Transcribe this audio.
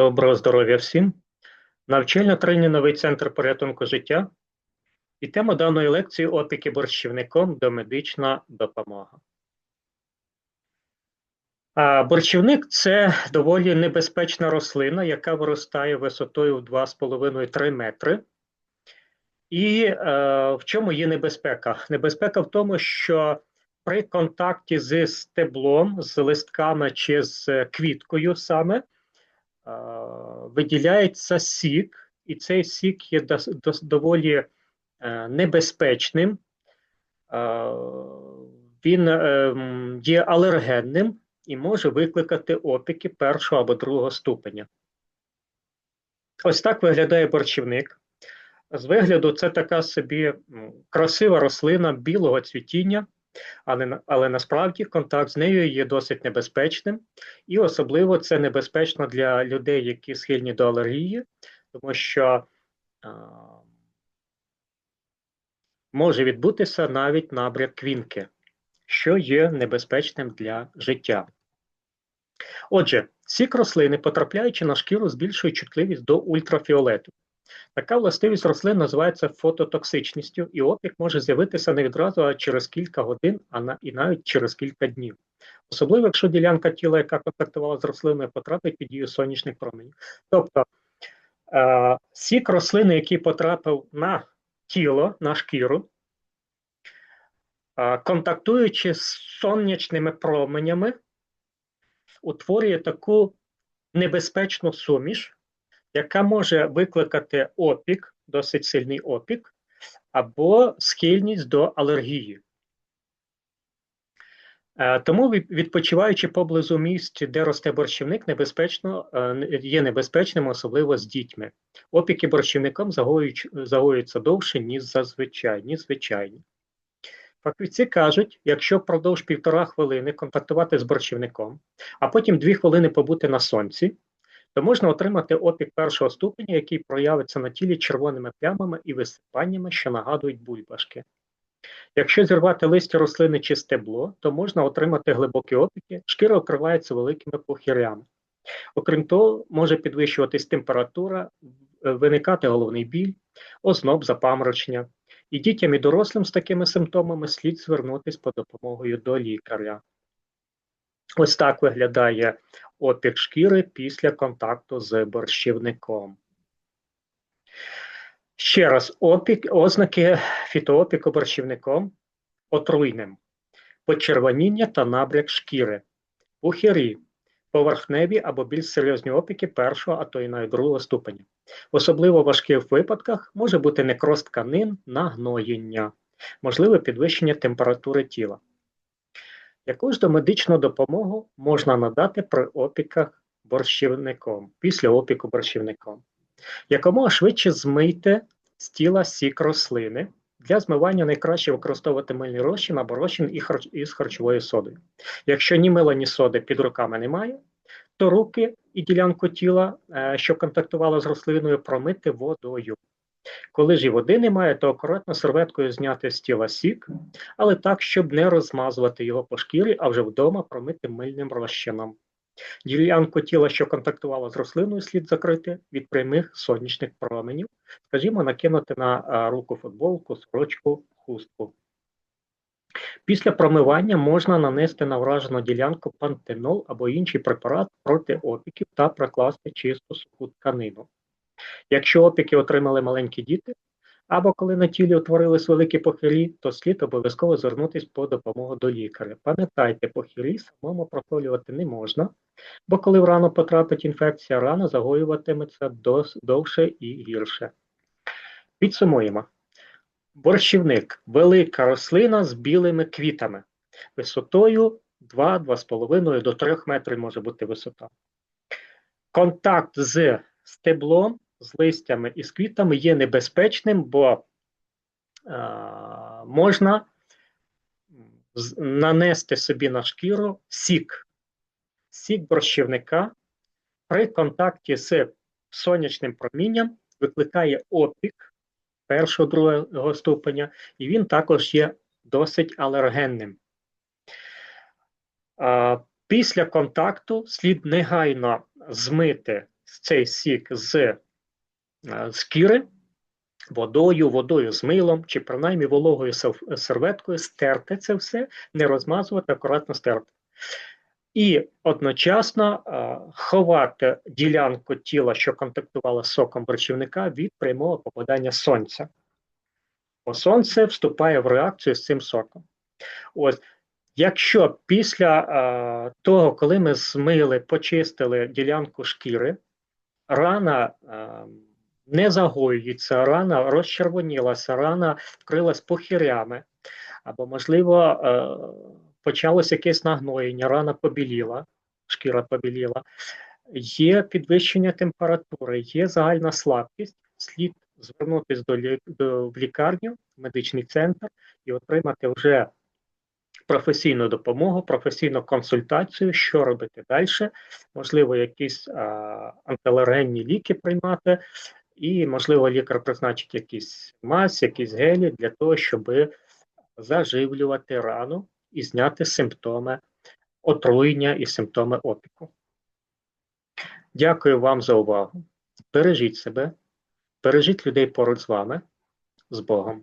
Доброго здоров'я всім. Навчально-тренінговий центр порятунку життя. І тема даної лекції опіки борщівником домедична допомога. А борщівник це доволі небезпечна рослина, яка виростає висотою в 2,5-3 метри. І е, в чому є небезпека? Небезпека в тому, що при контакті з стеблом, з листками чи з квіткою саме виділяється сік, і цей сік є доволі е, небезпечним, е, він е, є алергенним і може викликати опіки першого або другого ступеня. Ось так виглядає борщівник. З вигляду, це така собі красива рослина білого цвітіння, але, але насправді контакт з нею є досить небезпечним, і особливо це небезпечно для людей, які схильні до алергії, тому що а, може відбутися навіть набряк квінки, що є небезпечним для життя. Отже, сік рослини, потрапляючи на шкіру, збільшує чутливість до ультрафіолету. Така властивість рослин називається фототоксичністю, і опік може з'явитися не відразу, а через кілька годин, а на, і навіть через кілька днів. Особливо, якщо ділянка тіла, яка контактувала з рослиною, потрапить під дію сонячних променів. Тобто е, сік рослини, який потрапив на тіло, на шкіру, е, контактуючи з сонячними променями, утворює таку небезпечну суміш, яка може викликати опік, досить сильний опік, або схильність до алергії. Е, тому, відпочиваючи поблизу місць, де росте борщівник, небезпечно, е, є небезпечним, особливо з дітьми. Опіки борщівником загоюються довше, ніж зазвичай, ніж звичайні. Фахівці кажуть, якщо впродовж півтора хвилини контактувати з борщівником, а потім дві хвилини побути на сонці, то можна отримати опік першого ступеня, який проявиться на тілі червоними плямами і висипаннями, що нагадують бульбашки. Якщо зірвати листя рослини чи стебло, то можна отримати глибокі опіки, шкіра окривається великими похирями. Окрім того, може підвищуватись температура, виникати головний біль, озноб, запаморочення. І дітям і дорослим з такими симптомами слід звернутися по допомогою до лікаря. Ось так виглядає опік шкіри після контакту з борщівником. Ще раз, опік, ознаки фітоопіку борщівником отруйним, почервоніння та набряк шкіри, пухирі, поверхневі або більш серйозні опіки першого, а то й навіть другого ступеня. В особливо важких випадках може бути некроз тканин, нагноєння, можливе підвищення температури тіла. Яку ж домедичну допомогу можна надати при опіках борщівником, після опіку борщівником? Якомога швидше змийте з тіла сік рослини. Для змивання найкраще використовувати мильний розчин або розчин із харчовою содою. Якщо ні мила, ні соди під руками немає, то руки і ділянку тіла, е, що контактувала з рослиною, промити водою. Коли ж і води немає, то акуратно серветкою зняти з тіла сік, але так, щоб не розмазувати його по шкірі, а вже вдома промити мильним розчином. Ділянку тіла, що контактувала з рослиною, слід закрити від прямих сонячних променів, скажімо, накинути на руку футболку, сорочку, хустку. Після промивання можна нанести на вражену ділянку пантенол або інший препарат проти опіків та прокласти чисту суху тканину. Якщо опіки отримали маленькі діти, або коли на тілі утворились великі похилі, то слід обов'язково звернутися по допомогу до лікаря. Пам'ятайте, похилі самому проходювати не можна, бо коли в рану потрапить інфекція, рана загоюватиметься довше і гірше. Підсумуємо. Борщівник велика рослина з білими квітами, висотою 2-2,5 до 3 метрів може бути висота. Контакт з стеблом з листями і з квітами є небезпечним, бо е, можна нанести собі на шкіру сік, сік борщівника при контакті з сонячним промінням викликає опік першого другого ступеня, і він також є досить алергенним. Е, після контакту слід негайно змити цей сік з е, з кіри водою, водою з милом, чи принаймні вологою серветкою стерти це все, не розмазувати, акуратно стерти. І одночасно е, ховати ділянку тіла, що контактувала з соком борщівника, від прямого попадання сонця. Бо сонце вступає в реакцію з цим соком. Ось, якщо після е, того, коли ми змили, почистили ділянку шкіри, рана е, не загоюється, рана розчервонілася, рана вкрилась похирями, або, можливо, е, почалось якесь нагноєння, рана побіліла, шкіра побіліла, є підвищення температури, є загальна слабкість, слід звернутися до, лі- до в лікарню, в медичний центр і отримати вже професійну допомогу, професійну консультацію, що робити далі, можливо, якісь а, антиалергенні ліки приймати, і, можливо, лікар призначить якийсь мазь, якісь гелі для того, щоб заживлювати рану і зняти симптоми отруєння і симптоми опіку. Дякую вам за увагу. Бережіть себе, бережіть людей поруч з вами. З Богом.